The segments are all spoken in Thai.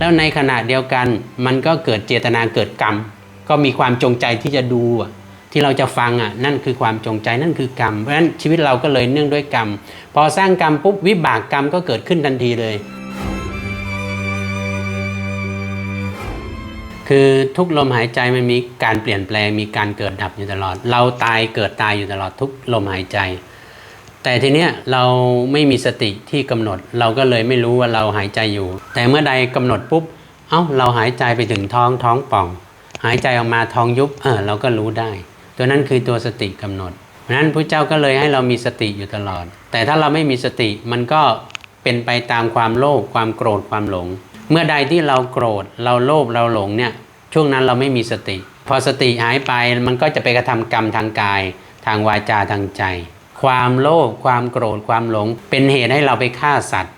แล้วในขณะเดียวกันมันก็เกิดเจตนาเกิดกรรม ก็มีความจงใจที่จะดูที่เราจะฟังอะนั่นคือความจงใจนั่นคือกรรม เพราะฉะนั้นชีวิตเราก็เลยเนื่องด้วยกรรม พอสร้างกรรมปุ๊บวิบากกรรมก็เกิดขึ้นทันทีเลย คือทุกลมหายใจมันมีการเปลี่ยนแปลงมีการเกิดดับอยู่ตลอด เราตายเกิดตายอยู่ตลอดทุกลมหายใจ แต่ทีเนี้ยเราไม่มีสติที่กำหนด เราก็เลยไม่รู้ว่าเราหายใจอยู่ แต่เมื่อใดกำหนดปุ๊บเอ้าเราหายใจไปถึงท้องท้องป่อง หายใจออกมาท้องยุบเออเราก็รู้ได้ ตัวนั้นคือตัวสติกำหนดเพราะนั้นพระเจ้าก็เลยให้เรามีสติอยู่ตลอด แต่ถ้าเราไม่มีสติมันก็เป็นไปตามความโลภความโกรธความหลง เมื่อใดที่เราโกรธ เราโลภเราหลงเนี่ยช่วงนั้นเราไม่มีสติ พอสติหายไปมันก็จะไปกระทำกรรมทางกาย ทางวาจาทางใจ ความโลภความโกรธความหลง เป็นเหตุให้เราไปฆ่าสัตว์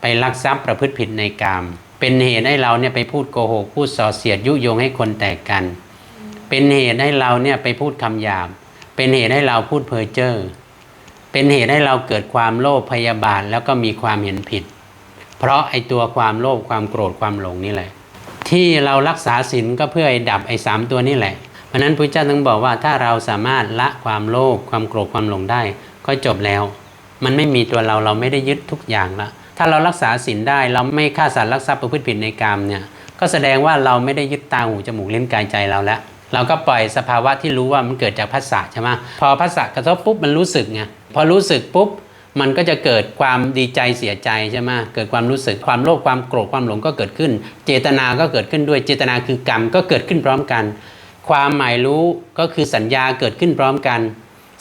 ไปลักทรัพย์ประพฤติผิดในกาม เป็นเหตุให้เราเนี่ยไปพูดโกหกพูดส่อเสียดยุยงให้คนแตกกัน เป็นเหตุให้เราเนี่ยไปพูดคำหยาบ เป็นเหตุให้เราพูดเพ้อเจ้อเป็นเหตุให้เราเกิดความโลภพยาบาทแล้วก็มีความเห็นผิด เพราะไอตัวความโลภความโกรธความหลงนี่แหละ ที่เรารักษาศีลก็เพื่อให้ดับไอ้สามตัวนี่แหละ ราะนั้นพระเจ้าถึงบอกว่าถ้าเราสามารถละความโลภความโกรธความหลงได้ ก็จบแล้ว มันไม่มีตัวเราเราไม่ได้ยึดทุกอย่างละถ้าเรารักษาศีลได้เราไม่ฆ่าสัตว์รักทรัพย์ประพฤติผิดในกามเนี่ยก็แสดงว่าเราไม่ได้ยึดตาหูจมูกเลิ้นกายใจเราแล้วเราก็ปล่อยสภาวะที่รู้ว่ามันเกิดจากภาษาใช่ไหมพอภาษากระทบปุ๊บมันรู้สึกไงพอรู้สึกปุ๊บมันก็จะเกิดความดีใจเสียใจใช่ไหมเกิดความรู้สึกความโลภความโกรธความหลงก็เกิดขึ้น เจตนาก็เกิดขึ้นด้วยเจตนาคือกรรมก็เกิดขึ้นพร้อมกัน ความหมายรู้ก็คือสัญญาเกิดขึ้นพร้อมกัน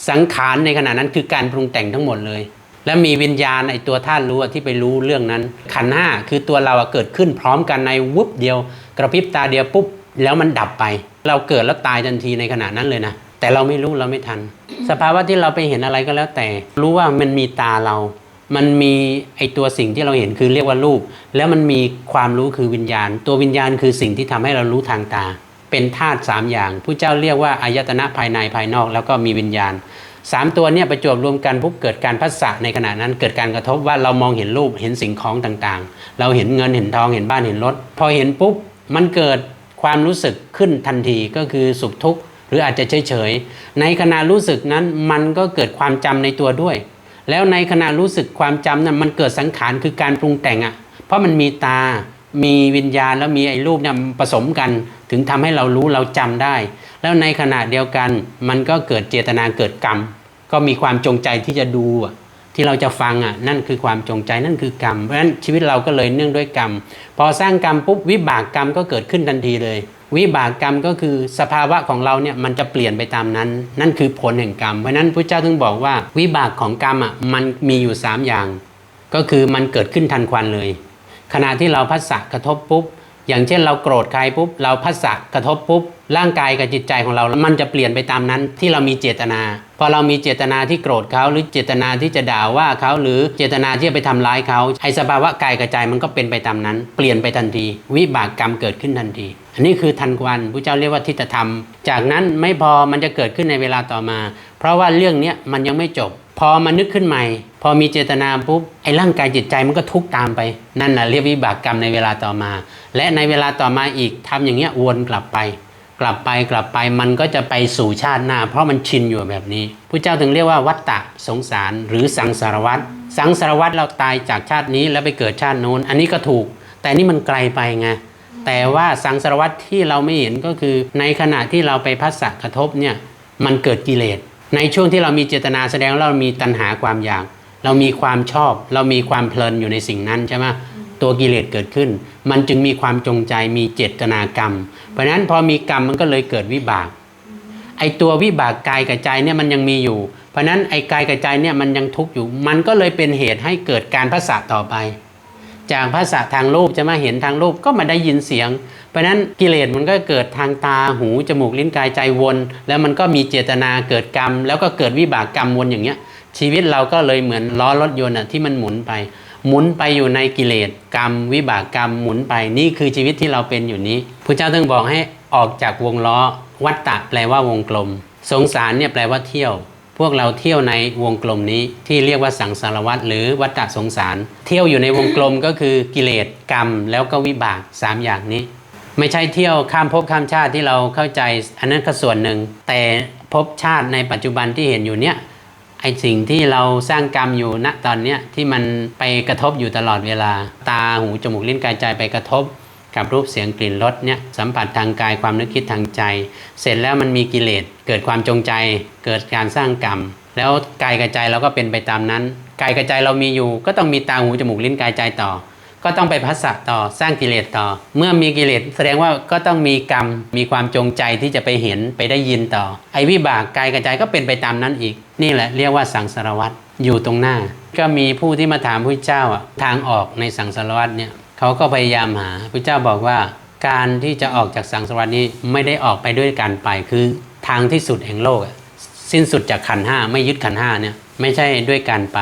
สังขารในขณะนั้นคือการปรุงแต่งทั้งหมดเลย และมีวิญญาณไอตัวธาตุรู้ที่ไปรู้เรื่องนั้น ขันห้าคือตัวเราเกิดขึ้นพร้อมกันในวุบเดียว กระพริบตาเดียวปุ๊บแล้วมันดับไป เราเกิดแล้วตายทันทีในขณะนั้นเลยนะ แต่เราไม่รู้เราไม่ทัน สภาวะที่เราไปเห็นอะไรก็แล้วแต่ รู้ว่ามันมีตาเรา มันมีไอตัวสิ่งที่เราเห็นคือเรียกว่ารูป แล้วมันมีความรู้คือวิญญาณ ตัววิญญาณคือสิ่งที่ทำให้เรารู้ทางตา เป็นธาตุสามอย่างผู้เจ้าเรียกว่าอายตนะภายในภายนอก แล้วก็มีวิญญาณสามตัวเนี่ยประจวบรวมกันปุ๊บเกิดการพัสสะในขณะนั้นเกิดการกระทบว่าเรามองเห็นรูปเห็นสิ่งของต่างๆ เราเห็นเงินเห็นทองเห็นบ้านเห็นรถ พอเห็นปุ๊บมันเกิดความรู้สึกขึ้นทันทีก็คือสุขทุกข์หรืออาจจะเฉยๆในขณะรู้สึกนั้นมันก็เกิดความจำในตัวด้วย แล้วในขณะรู้สึกความจำนั้นมันเกิดสังขารคือการปรุงแต่งอะ่ะเพราะมันมีตา มีวิญญาณแล้วมีไอ้รูปเนี่ยผสมกัน ถึงทำให้เรารู้เราจำได้ แล้วในขณะเดียวกันมันก็เกิดเจตนาเกิดกรรม ก็มีความจงใจที่จะดูที่เราจะฟังอะนั่นคือความจงใจนั่นคือกรรมเพราะฉะนั้นชีวิตเราก็เลยเนื่องด้วยกรรม พอสร้างกรรมปุ๊บวิบากกรรมก็เกิดขึ้นทันทีเลย วิบากกรรมก็คือสภาวะของเราเนี่ยมันจะเปลี่ยนไปตามนั้น นั่นคือผลแห่งกรรมเพราะฉะนั้นพระเจ้าถึงบอกว่า วิบากของกรรมอะมันมีอยู่ 3 อย่าง ก็คือมันเกิดขึ้นทันควันเลย ขณะที่เราพัสสะกระทบปุ๊บ อย่างเช่นเราโกรธใครปุ๊บ เราพัสสะกระทบปุ๊บ ร่างกายกับจิตใจของเรา มันจะเปลี่ยนไปตามนั้นที่เรามีเจตนา พอเรามีเจตนาที่โกรธเขาหรือเจตนาที่จะด่าว่าเขาหรือเจตนาที่จะไปทำร้ายเขาไอสภาวะกายกับใจมันก็เป็นไปตามนั้น เปลี่ยนไปทันที วิบากกรรมเกิดขึ้นทันที อันนี้คือทันควันพระเจ้าเรียกว่าทิฏฐธรรม จากนั้นไม่พอมันจะเกิดขึ้นในเวลาต่อมา เพราะว่าเรื่องนี้มันยังไม่จบ พอมานึกขึ้นใหม่ พอมีเจตนาปุ๊บไอ้ร่างกายจิตใจมันก็ทุกข์ตามไป นั่นน่ะเรียกวิบากกรรมในเวลาต่อมา และในเวลาต่อมาอีกทำอย่างเงี้ยวนกลับไป กลับไปกลับไปมันก็จะไปสู่ชาติหน้า เพราะมันชินอยู่แบบนี้พระเจ้าถึงเรียกว่าวัฏฏะสงสาร หรือสังสารวัฏสังสารวัฏเราตายจากชาตินี้แล้วไปเกิดชาติโน้น อันนี้ก็ถูก แต่นี่มันไกลไปไงแต่ว่าสังสารวัฏที่เราไม่เห็นก็คือ ในขณะที่เราไปพัสสะกระทบเนี่ยมันเกิดกิเลส ในช่วงที่เรามีเจตนาแสดงว่าเรามีตัณหาความอยาก เรามีความชอบ เรามีความเพลินอยู่ในสิ่งนั้นใช่ไหมตัวกิเลสเกิดขึ้น มันจึงมีความจงใจมีเจตนากรรม เพราะฉะนั้นพอมีกรรมมันก็เลยเกิดวิบากไอตัววิบากกายกับใจเนี่ยมันยังมีอยู่ เพราะฉะนั้นไอกายกับใจเนี่ยมันยังทุกข์อยู่ มันก็เลยเป็นเหตุให้เกิดการพัสสะต่อไป จากภาษาทางรูปจะมาเห็นทางรูปก็มาได้ยินเสียง เพราะนั้นกิเลสมันก็เกิดทางตาหู จมูกลิ้นกายใจวน แล้วมันก็มีเจตนาเกิดกรรม แล้วก็เกิดวิบากกรรมวนอย่างเงี้ย ชีวิตเราก็เลยเหมือนล้อรถยนต์อะที่มันหมุนไป หมุนไปอยู่ในกิเลสกรรม วิบากกรรมหมุนไปนี่คือชีวิตที่เราเป็นอยู่นี้พระเจ้าต้องบอกให้ออกจากวงล้อวัฏฏะแปลว่าวงกลม สงสารเนี่ยแปลว่าเที่ยว พวกเราเที่ยวในวงกลมนี้ที่เรียกว่าสังสารวัตรหรือวัฏสงสาร เที่ยวอยู่ในวงกลมก็คือกิเลสกรรม แล้วก็วิบากสามอย่างนี้ ไม่ใช่เที่ยวข้ามภพข้ามชาติที่เราเข้าใจ อันนั้นก็ส่วนหนึ่ง แต่ภพชาติในปัจจุบันที่เห็นอยู่เนี่ยไอสิ่งที่เราสร้างกรรมอยู่ณตอนเนี้ยที่มันไปกระทบอยู่ตลอดเวลา ตาหูจมูกลิ้นกายใจไปกระทบ กับรูปเสียงกลิ่นรสเนี่ยสัมผัสทางกายความนึกคิดทางใจ เสร็จแล้วมันมีกิเลสเกิดความจงใจ เกิดการสร้างกรรม แล้วกายกับใจเราก็เป็นไปตามนั้นกายกับใจเรามีอยู่ ก็ต้องมีตาหูจมูกลิ้นกายใจต่อ ก็ต้องไปพัสสะต่อสร้างกิเลสต่อ เมื่อมีกิเลสแสดงว่าก็ต้องมีกรรม มีความจงใจที่จะไปเห็นไปได้ยินต่อ ไอ้วิบากกายกับใจก็เป็นไปตามนั้นอีก นี่แหละเรียกว่าสังสารวัตรอยู่ตรงหน้า ก็มีผู้ที่มาถามพระเจ้าอะทางออกในสังสารวัตรเนี่ย เขาก็พยายามหาพระเจ้าบอกว่า การที่จะออกจากสังสารวัตรนี้ไม่ได้ออกไปด้วยการไปคือทางที่สุดแห่งโลกอะสิ้นสุดจากขันธ์ห้าไม่ยึดขันธ์ห้าเนี่ยไม่ใช่ด้วยการไป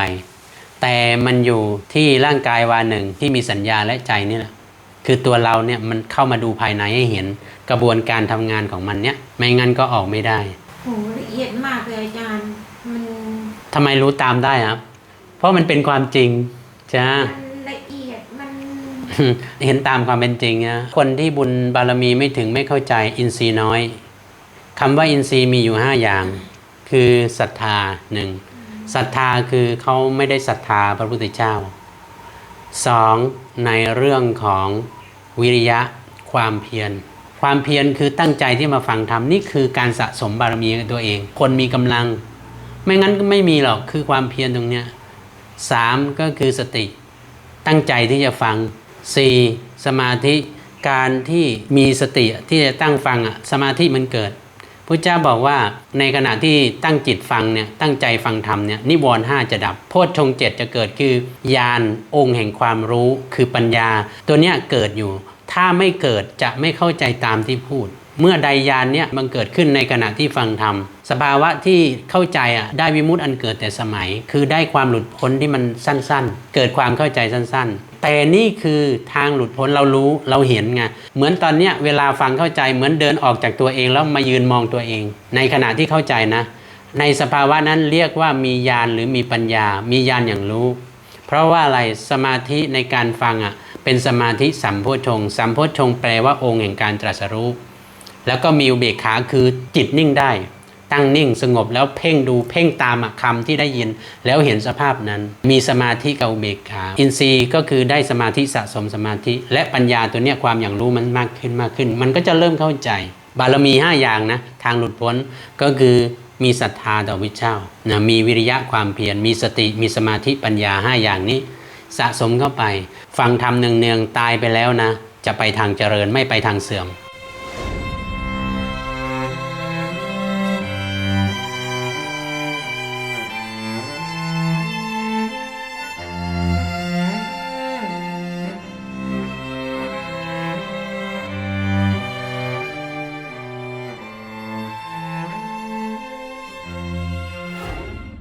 แต่มันอยู่ที่ร่างกายวาหนึ่งที่มีสัญญาและใจนี่แหละคือตัวเราเนี่ยมันเข้ามาดูภายในให้เห็นกระบวนการทำงานของมันเนี่ยไม่งั้นก็ออกไม่ได้โหละเอียดมากเลยอาจารย์มันทำไมรู้ตามได้ครับ เพราะมันเป็นความจริงจ้า มันละเอียดมัน เห็นตามความเป็นจริงนะคนที่บุญบารมีไม่ถึงไม่เข้าใจอินทรีย์น้อยคำว่าอินทรีย์มีอยู่ห้าอย่าง คือศรัทธาหนึ่งศรัทธาคือเขาไม่ได้ศรัทธาพระพุทธเจ้าสองในเรื่องของวิริยะความเพียรความเพียรคือตั้งใจที่มาฟังธรรมนี่คือการสะสมบารมีตัวเอง คนมีกำลัง ไม่งั้นก็ไม่มีหรอกคือความเพียรตรงเนี้ยสามก็คือสติตั้งใจที่จะฟัง 4. สมาธิการที่มีสติที่จะตั้งฟังอะสมาธิมันเกิดพระเจ้าบอกว่าในขณะที่ตั้งจิตฟังเนี่ยตั้งใจฟังธรรมเนี่ยนิวรณ์ห้าจะดับ โพชฌงเจ็ดจะเกิดคือญาณองค์แห่งความรู้คือปัญญา ตัวเนี้ยเกิดอยู่ ถ้าไม่เกิดจะไม่เข้าใจตามที่พูด เมื่อใดญาณเนี่ยมันเกิดขึ้นในขณะที่ฟังธรรม สภาวะที่เข้าใจอะได้วิมุตติอันเกิดแต่สมัย คือได้ความหลุดพ้นที่มันสั้นๆ เกิดความเข้าใจสั้น ๆ แต่นี่คือทางหลุดพ้นเรารู้เราเห็นไงเหมือนตอนเนี้ยเวลาฟังเข้าใจเหมือนเดินออกจากตัวเองแล้วมายืนมองตัวเอง ในขณะที่เข้าใจนะ ในสภาวะนั้นเรียกว่ามีญาณหรือมีปัญญา มีญาณอย่างรู้ เพราะว่าอะไรสมาธิในการฟังอะเป็นสมาธิสัมโพชงสัมโพชงแปลว่าองค์แห่งการตรัสรู้แล้วก็มีอุเบกขาคือจิตนิ่งได้ ตั้งนิ่งสงบแล้วเพ่งดูเพ่งตามอะคำที่ได้ยิน แล้วเห็นสภาพนั้น มีสมาธิกับอุเบกขาอินทรีย์ก็คือได้สมาธิสะสมสมาธิ และปัญญาตัวเนี้ยความอย่างรู้มันมากขึ้นมากขึ้น มันก็จะเริ่มเข้าใจ บารมี 5 อย่างนะทางหลุดพ้นก็คือมีศรัทธาต่อวิชเจ้านะมีวิริยะความเพียรมีสติมีสมาธิปัญญา 5 อย่างนี้ สะสมเข้าไป ฟังธรรมเนืองๆตายไปแล้วนะ จะไปทางเจริญไม่ไปทางเสื่อม